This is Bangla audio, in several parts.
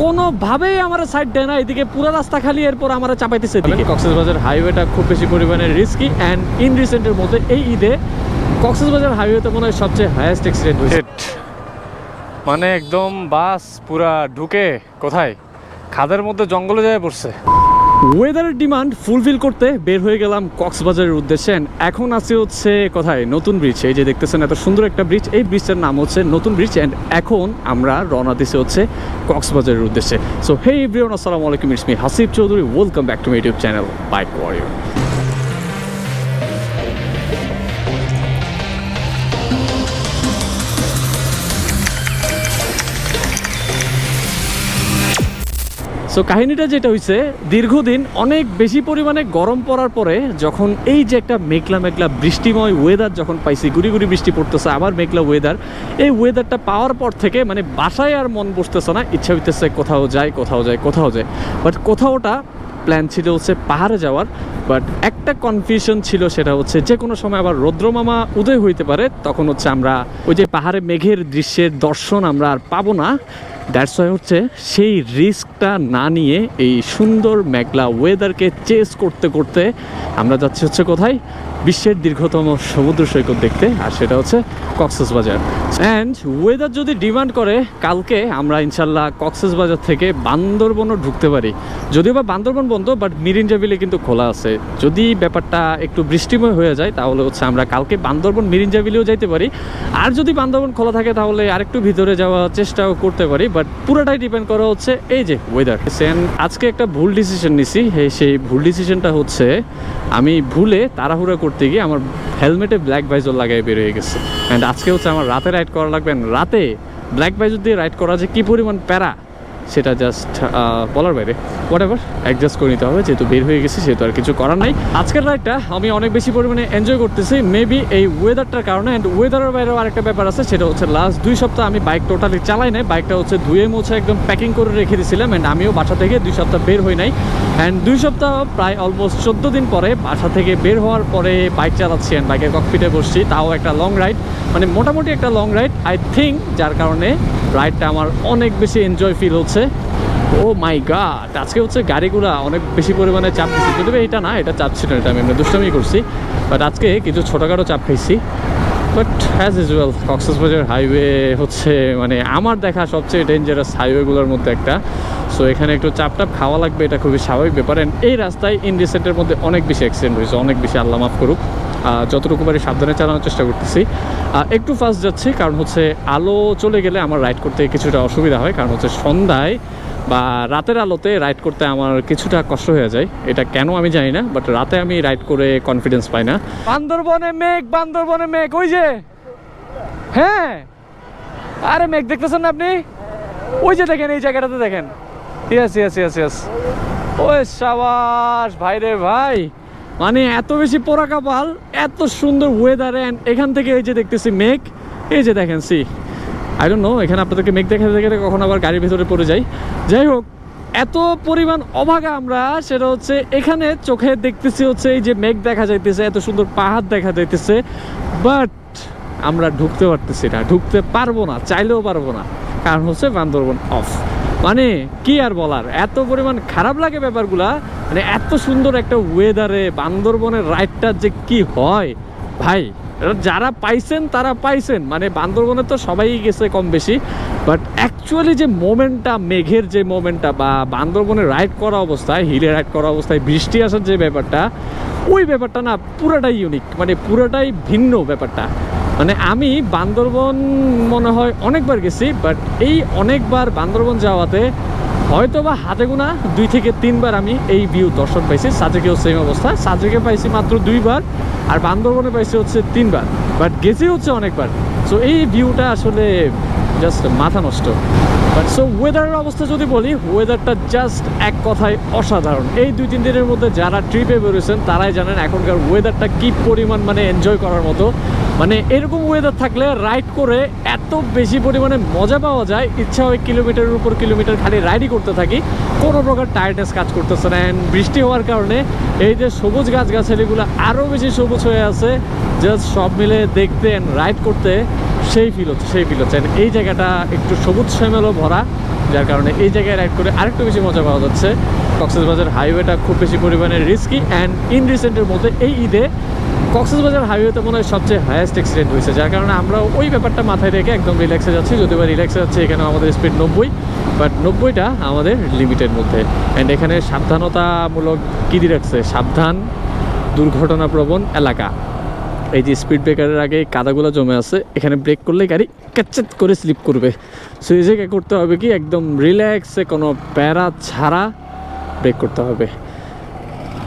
কোনোভাবেই আমার সাইড দেয় না। এদিকে পুরো রাস্তা খালি এরপর আমার চাপাইতেছে এদিকে। কক্সবাজার হাইওয়েটা খুব বেশি পরিমাণে রিস্কি অ্যান্ড ইন রিসেন্টের মধ্যে এই ঈদে কক্সবাজার হাইওয়েতে মনে হয় সবচেয়ে হায়েস্ট অ্যাক্সিডেন্ট হয়েছে। মানে একদম বাস পুরা ঢুকে কোথায়? খাদের মধ্যে জঙ্গলে যায় পড়ছে। ওয়েদারের ডিমান্ড ফুলফিল করতে বের হয়ে গেলাম কক্সবাজারের উদ্দেশ্যে। এখন আছে হচ্ছে কোথায়? নতুন ব্রিজ এই যে দেখতেছেন এত সুন্দর একটা ব্রিজ এই ব্রিজটার নাম হচ্ছে নতুন ব্রিজ অ্যান্ড এখন আমরা রওনা দিছি হচ্ছে কক্সবাজারের উদ্দেশ্যে। সো হে ইব্রিয়ন আসসালামু আলাইকুম ইসমি Hasib Chowdhury. Welcome back to my YouTube channel bike warrior so কাহিনীটা যেটা হয়েছে দীর্ঘদিন অনেক বেশি পরিমাণে গরম পড়ার পরে যখন এই যে একটা মেঘলা মেঘলা বৃষ্টিময় ওয়েদার যখন পাইছি, গুড়ি গুড়ি বৃষ্টি পড়তেছে, আবার মেঘলা ওয়েদার এই ওয়েদারটা পাওয়ার পর থেকে মানে বাসায় আর মন বসতেছে না, ইচ্ছা হইতেছে কোথাও যায় কোথাও যায় কোথাও যায় বাট কোথাওটা প্ল্যান ছিল হচ্ছে পাহাড়ে যাওয়ার বাট একটা কনফিউশন ছিল সেটা হচ্ছে যে কোনো সময় আবার রৌদ্রমামা উদয় হইতে পারে, তখন হচ্ছে আমরা ওই যে পাহাড়ে মেঘের দৃশ্যের দর্শন আমরা আর পাবো না। দ্যাটস ওয়াই হচ্ছে সেই রিস্কটা না নিয়ে এই সুন্দর মেঘলা ওয়েদারকে চেস করতে করতে আমরা যাচ্ছি হচ্ছে কোথায়? বিশ্বের দীর্ঘতম সমুদ্র সৈকত দেখতে, আর সেটা হচ্ছে কক্সবাজার। অ্যান্ড ওয়েদার যদি ডিমান্ড করে, কালকে আমরা ইনশাল্লাহ কক্সবাজার থেকে বান্দরবনও ঢুকতে পারি। যদিও বা বান্দরবন বন্ধ বাট মিরিঞ্জাবিলে কিন্তু খোলা আছে। যদি ব্যাপারটা একটু বৃষ্টিময় হয়ে যায়, তাহলে হচ্ছে আমরা কালকে বান্দরবন মিরিঞ্জাবিলেও যাইতে পারি। আর যদি বান্দরবন খোলা থাকে, তাহলে আরেকটু ভিতরে যাওয়ার চেষ্টাও করতে পারি বাট পুরোটাই ডিপেন্ড করা হচ্ছে এই যে ওয়েদার সেন আজকে একটা ভুল ডিসিশন নিছি। সেই ভুল ডিসিশনটা হচ্ছে, আমি ভুলে তাড়াহুড়া করতে গিয়ে আমার হেলমেটে ব্ল্যাক ভাইজর লাগাই বের হয়ে গেছে। অ্যান্ড আজকে হচ্ছে আমার রাতে রাইড করা লাগবে। রাতে ব্ল্যাক ভাইজর দিয়ে রাইড করা যে কী পরিমাণ প্যারা। সেটা জাস্ট বলার বাইরে। হোয়াট এভার অ্যাডজাস্ট করে নিতে হবে, যেহেতু বের হয়ে গেছে, সেহেতু আর কিছু করার নাই। আজকের রাইডটা আমি অনেক বেশি পরিমাণে এনজয় করতেছি মেবি এই ওয়েদারটার কারণে অ্যান্ড ওয়েদারের বাইরেও আরেকটা ব্যাপার আছে, সেটা হচ্ছে লাস্ট দুই সপ্তাহ আমি বাইক টোটালি চালাই নাই। বাইকটা হচ্ছে ধুয়ে মুছে একদম প্যাকিং করে রেখে দিয়েছিলাম অ্যান্ড আমিও বাসা থেকে দুই সপ্তাহ বের হই নাই। অ্যান্ড দুই সপ্তাহ, প্রায় অলমোস্ট চোদ্দ দিন পরে বাসা থেকে বের হওয়ার পরে বাইক চালাচ্ছি অ্যান্ড বাইকের ককপিটে বসছি, তাও একটা লং রাইড মানে মোটামুটি একটা লং রাইড আই থিঙ্ক যার কারণে রাইডটা আমার অনেক বেশি এনজয় ফিল হচ্ছে। ও মাই গাড আজকে হচ্ছে গাড়িগুলা অনেক বেশি পরিমাণে চাপ দিচ্ছে যদিও বা এটা না, এটা চাপ ছিল এটা আমি এমনি করছি। বাট আজকে কিছু ছোটোখাটো চাপ খাইছি। But as usual Cox's Bazar highway হচ্ছে মানে আমার দেখা সবচেয়ে ডেঞ্জারাস হাইওয়েগুলোর মধ্যে একটা। সো এখানে একটু চাপ টাপ খাওয়া লাগবে, এটা খুবই স্বাভাবিক ব্যাপার। এই রাস্তায় ইনডিসেন্টের মধ্যে অনেক বেশি অ্যাক্সিডেন্ট হয়েছে, অনেক বেশি আল্লাহ মাফ করুক। যতটুকু পারি সাবধানে চালানোর চেষ্টা করতেছি। একটু ফাস্ট যাচ্ছি, কারণ হচ্ছে আলো চলে গেলে আমার রাইড করতে কিছুটা অসুবিধা হয়, কারণ হচ্ছে সন্ধ্যায় বা রাতের আলোতে রাইড করতে আমার কিছুটা কষ্ট হয়ে যায়। এটা কেন আমি জানি না বাট রাতে আমি রাইড করে কনফিডেন্স পাই না। বান্দরবনে মেঘ বান্দরবনে মেঘ, ওই যে। হ্যাঁ। আরে মেঘ দেখতেছেন না আপনি? ওই যে দেখেন, এই জায়গাটাতে দেখেন। ইয়েস ইয়েস ইয়েস ইয়েস ওই সাবাস ভাই রে ভাই। মানে এত বেশি পোড়া কপাল এত সুন্দর ওয়েদার অ্যান্ড এখান থেকে এই যে দেখতেছি মেঘ, এই যে দেখেন সি আই ডোন্ট নো এখানে আপনাদেরকে মেঘ দেখাতে দেখাতে কখন আবার গাড়ির ভেতরে পড়ে যাই। যাই হোক, এত পরিমাণ অভাগা আমরা, সেটা হচ্ছে এখানে চোখে দেখতেছি হচ্ছে এই যে মেঘ দেখা যাইতেছে, এত সুন্দর পাহাড় দেখা যাইতেছে বাট আমরা ঢুকতে পারতেছি না, ঢুকতে পারব না, চাইলেও পারব না, কারণ হচ্ছে বান্দরবন অফ মানে কি আর বলার? এত পরিমাণ খারাপ লাগে ব্যাপারগুলা। মানে এত সুন্দর একটা ওয়েদারে বান্দরবনের রাইডটা যে কি হয়? ভাই যারা পাইছেন, তারা পাইছেন। মানে বান্দরবনে তো সবাই গেছে কম বেশি। বাট অ্যাকচুয়ালি যে মোমেন্টটা মেঘের যে মোমেন্টটা বা বান্দরবনে রাইড করা অবস্থায় হিলে রাইড করা অবস্থায়, বৃষ্টি আসার যে ব্যাপারটা, ওই ব্যাপারটা না পুরোটাই ইউনিক মানে পুরোটাই ভিন্ন ব্যাপারটা। মানে আমি বান্দরবন মনে হয় অনেকবার গেছি বাট এই অনেকবার বান্দরবন যাওয়াতে হয়তো বা হাতে গোনা দুই থেকে তিনবার আমি এই ভিউ দর্শন পাইছি। সাজেকেও সেম অবস্থা। সাজেকে পাইছি মাত্র দুইবার আর বান্দরবনে পাইছি হচ্ছে তিনবার বাট গেছি হচ্ছে অনেকবার। সো এই ভিউটা আসলে জাস্ট মাথা নষ্ট। বাট সো ওয়েদারের অবস্থা যদি বলি ওয়েদারটা জাস্ট এক কথায় অসাধারণ। এই দুই, তিন দিনের মধ্যে যারা ট্রিপে বেরোছেন তারাই জানেন এখনকার ওয়েদারটা কী পরিমাণ মানে এনজয় করার মতো। মানে এরকম ওয়েদার থাকলে রাইড করে এত বেশি পরিমাণে মজা পাওয়া যায়। ইচ্ছা হয় কিলোমিটারের উপর কিলোমিটার খালি রাইডই করতে থাকি। কোনো প্রকার টায়ার্ডনেস কাজ করতেছে না। অ্যান্ড বৃষ্টি হওয়ার কারণে এই যে সবুজ গাছগাছালিগুলো আরও বেশি সবুজ হয়ে আছে জাস্ট সব মিলে দেখতে অ্যান্ড রাইড করতে সেই ফিল হচ্ছে, সেই ফিল হচ্ছে। এই জায়গাটা একটু সবুজ শ্যামেলও ভরা, যার কারণে এই জায়গায় রাইড করে আরেকটু বেশি মজা পাওয়া যাচ্ছে। কক্সবাজার হাইওয়েটা খুব বেশি পরিমাণে রিস্কি অ্যান্ড ইন রিসেন্টের মধ্যে এই ঈদে কক্সবাজার হাইওয়েতে মনে হয় সবচেয়ে হায়েস্ট অ্যাক্সিডেন্ট হয়েছে, যার কারণে আমরা ওই ব্যাপারটা মাথায় রেখে একদম রিল্যাক্সে যাচ্ছি, যদিও বা রিল্যাক্সে যাচ্ছে এখানে আমাদের স্পিড নব্বই বাট নব্বইটা আমাদের লিমিটের মধ্যে। অ্যান্ড এখানে সাবধানতামূলক কী দিয়ে রাখছে? সাবধান, দুর্ঘটনাপ্রবণ এলাকা। এই যে স্পিড ব্রেকারের আগে কাদাগুলো জমে আছে, এখানে ব্রেক করলে গাড়ি ক্যাচেট করে স্লিপ করবে। সো এই জায়গায় করতে হবে কি? একদম রিল্যাক্সে কোনো প্যারা ছাড়া ব্রেক করতে হবে।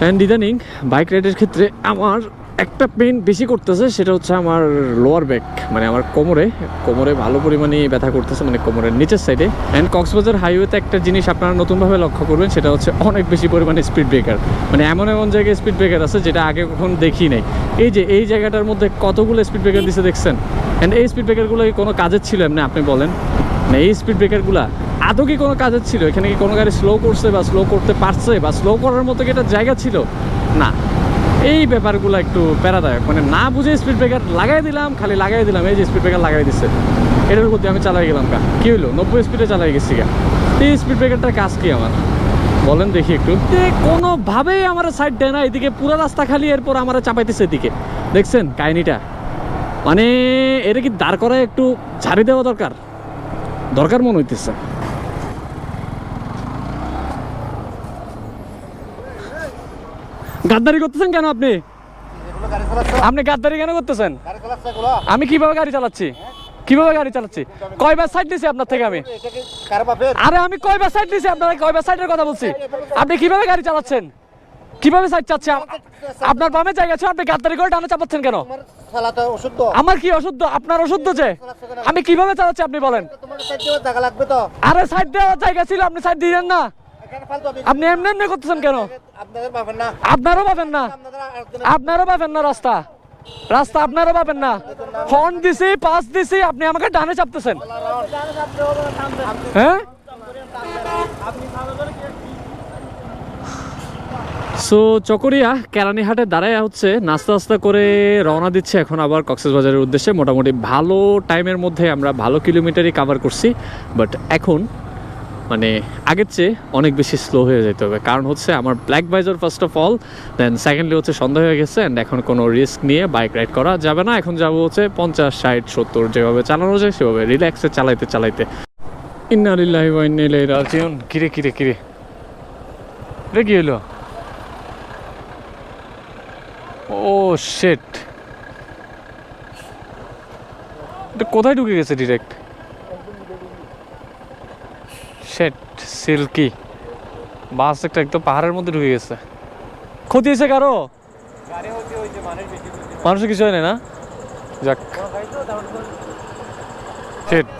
অ্যান্ড ইদানিং বাইক রাইডের ক্ষেত্রে আমার একটা পেন বেশি করতেছে, সেটা হচ্ছে আমার লোয়ার ব্যাক মানে আমার কোমরে। কোমরে ভালো পরিমাণে ব্যথা করতেছে মানে কোমরের নিচের সাইডে অ্যান্ড কক্সবাজার হাইওয়েতে একটা জিনিস আপনারা নতুনভাবে লক্ষ্য করবেন, সেটা হচ্ছে অনেক বেশি পরিমাণে স্পিড ব্রেকার মানে এমন এমন জায়গায় স্পিড ব্রেকার আছে, যেটা আগে কখন দেখি নাই। এই যে, এই জায়গাটার মধ্যে কতগুলো স্পিড ব্রেকার দিছে দেখছেন? অ্যান্ড এই স্পিড ব্রেকারগুলো কোনো কাজের ছিল এমনি, আপনি বলেন? না এই স্পিড ব্রেকারগুলো আদৌ কি কোনো কাজের ছিল? এখানে কি কোনো গাড়ি স্লো করছে বা স্লো করতে পারছে? বা স্লো করার মতো কি একটা জায়গা ছিল? না। এই ব্যাপারগুলো একটু প্যারাদায়ক। মানে না বুঝে স্পিড ব্রেকার লাগাই দিলাম, খালি লাগাই দিলাম, এই যে স্পিড ব্রেকার লাগাই দিচ্ছে এটার দিয়ে আমি চালাই গেলাম কা কি হলো নব্বই স্পিডে চালাই গেছি গা। এই স্পিড ব্রেকারটার কাজ কি আমার? বলেন দেখি একটু। কোনোভাবেই আমার সাইড দেয় না, এদিকে পুরো রাস্তা খালি, এরপর আমার চাপাইতেছে এদিকে। দেখছেন কাহিনিটা? মানে এটা কি দাঁড় করায় একটু ঝাড়ি দেওয়া দরকার? দরকার মনে হইতেছে। গাদ্দারি করতেছেন কেন আপনি? আপনি গাদ্দারি কেন করতেছেন? আমি কীভাবে গাড়ি চালাচ্ছি? কীভাবে গাড়ি চালাচ্ছি? কয়বার সাইড দিছি আপনার থেকে আমি? আরে আমি কয়বার সাইড দিছি আপনার কয়বার সাইডের কথা বলছি? আপনি কীভাবে গাড়ি চালাচ্ছেন? কীভাবে সাইড চাচ্ছে আপনার বামে জায়গা আছে আপনি গাদ্দারি করে টানা চাপাচ্ছেন কেন? আমার কি অশুদ্ধ? আপনার অশুদ্ধ যে। আমি কীভাবে চালাচ্ছি আপনি বলেন? আরে সাইড দেওয়ার জায়গা ছিল আপনি সাইড দিলেন না। আপনি এমনি এমনি করতেছেন কেন? আপনারও পাবেন না। আপনারও পাবেন না রাস্তা। রাস্তা আপনারও পাবেন না। হর্ন দিছি পাস দিছি আপনি আমাকে ডানে চাপতেছেন। হ্যাঁ? সো চকরিয়া কেরানীহাটে দাঁড়ায় হচ্ছে নাস্তা নাস্তা করে রওনা দিচ্ছে এখন আবার কক্সবাজারের উদ্দেশ্যে। মোটামুটি ভালো টাইমের মধ্যে আমরা ভালো কিলোমিটারই কাভার করছি। বাট এখন মানে আগের চেয়ে অনেক বেশি স্লো হয়ে যেতে হবে। কারণ হচ্ছে আমার black visor first of all then secondly হচ্ছে সন্ধ্যা হয়ে গেছে অ্যান্ড এখন কোনো রিস্ক নিয়ে বাইক রাইড করা যাবে না। এখন যাব হচ্ছে পঞ্চাশ, ষাট, সত্তর যেভাবে চালানো যায় সেভাবে রিল্যাক্সে চালাইতে চালাইতে। কিরে কিরে কিরে? রে হলো ও শেট এটা কোথায় ঢুকে গেছে ডিরেক্ট শেট সিল্কি। বাস একটা একদম পাহাড়ের মধ্যে ঢুকে গেছে। ক্ষতি হয়েছে কারও? মানুষের কিছু হয় না? যাক। শেট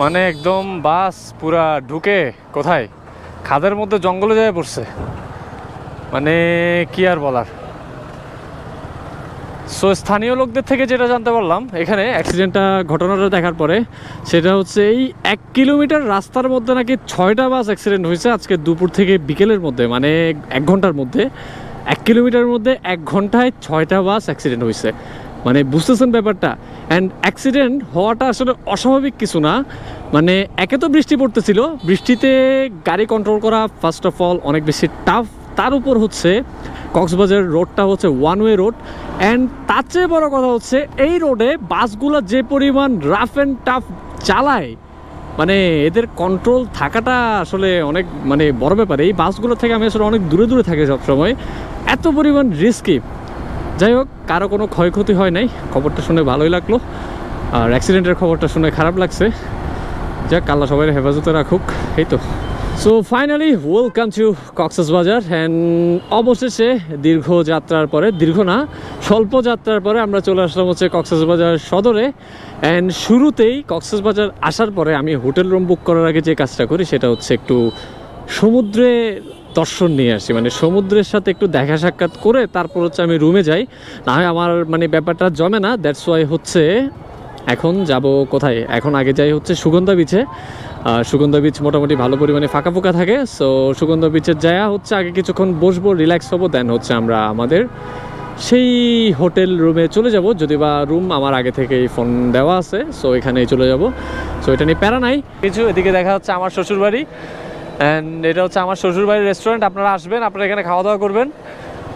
মানে একদম বাস পুরা ঢুকে কোথায়? খাদের মধ্যে জঙ্গলে যায় পড়ছে। মানে কি আর বলার? সো স্থানীয় লোকদের থেকে যেটা জানতে পারলাম, এখানে অ্যাক্সিডেন্টটা ঘটনাটা দেখার পরে, সেটা হচ্ছে এই এক কিলোমিটার রাস্তার মধ্যে নাকি ছয়টা বাস অ্যাক্সিডেন্ট হয়েছে আজকে দুপুর থেকে বিকেলের মধ্যে মানে এক ঘণ্টার মধ্যে। এক কিলোমিটারের মধ্যে এক ঘন্টায় ছয়টা বাস অ্যাক্সিডেন্ট হয়েছে। মানে বুঝতেছেন ব্যাপারটা? অ্যান্ড অ্যাক্সিডেন্ট হওয়াটা আসলে অস্বাভাবিক কিছু না। মানে একে তো বৃষ্টি পড়তেছিল, বৃষ্টিতে গাড়ি কন্ট্রোল করা ফার্স্ট অফ অল অনেক বেশি টাফ তার উপর হচ্ছে কক্সবাজার রোডটা হচ্ছে ওয়ান ওয়ে রোড অ্যান্ড তার চেয়ে বড় কথা হচ্ছে, এই রোডে বাসগুলো যে পরিমাণ রাফ অ্যান্ড টাফ চালায় মানে এদের কন্ট্রোল থাকাটা আসলে অনেক মানে বড় ব্যাপার। এই বাসগুলো থেকে আমি আসলে অনেক দূরে দূরে থাকি সবসময়। এত পরিমাণ রিস্কি যাই হোক, কারও কোনো ক্ষয়ক্ষতি হয় নাই। খবরটা শুনে ভালোই লাগল। আর অ্যাক্সিডেন্টের খবরটা শুনে খারাপ লাগছে। যাক, আল্লাহ সবাই হেফাজতে রাখুক। এই তো। So finally welcome to Cox's Bazar and অবশেষে দীর্ঘ যাত্রার পরে, দীর্ঘ না, স্বল্প যাত্রার পরে আমরা চলে আসলাম হচ্ছে কক্সেস বাজার সদরে। অ্যান্ড শুরুতেই কক্সেস বাজার আসার পরে আমি হোটেল রুম বুক করার আগে যে কাজটা করি, সেটা হচ্ছে একটু সমুদ্রে দর্শন নিয়ে আসি। মানে সমুদ্রের সাথে একটু দেখা সাক্ষাৎ করে তারপর হচ্ছে আমি রুমে যাই। না হয় আমার মানে ব্যাপারটা জমে না দ্যাটস ওয়াই হচ্ছে এখন যাব কোথায়? এখন আগে যাই হচ্ছে সুগন্ধা বিচে সুগন্ধা বিচ মোটামুটি ভালো পরিমাণে ফাঁকা ফোকা থাকে সো সুগন্ধ বিচের যায়া হচ্ছে আগে কিছুক্ষণ বসবো রিল্যাক্স হব দেন হচ্ছে আমরা আমাদের সেই হোটেল রুমে চলে যাব। যদি বা রুম আমার আগে থেকেই ফোন দেওয়া আছে সো এখানেই চলে যাব। সো এটা নিয়ে প্যারা নাই। কিছু এদিকে দেখা হচ্ছে আমার শ্বশুরবাড়ি অ্যান্ড এটা হচ্ছে আমার শ্বশুরবাড়ির রেস্টুরেন্ট আপনারা আসবেন, আপনারা এখানে খাওয়া দাওয়া করবেন।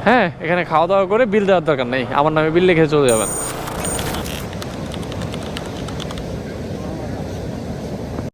হ্যাঁ এখানে খাওয়া দাওয়া করে বিল দেওয়ার দরকার নেই, আমার নামে বিল লিখে চলে যাবেন।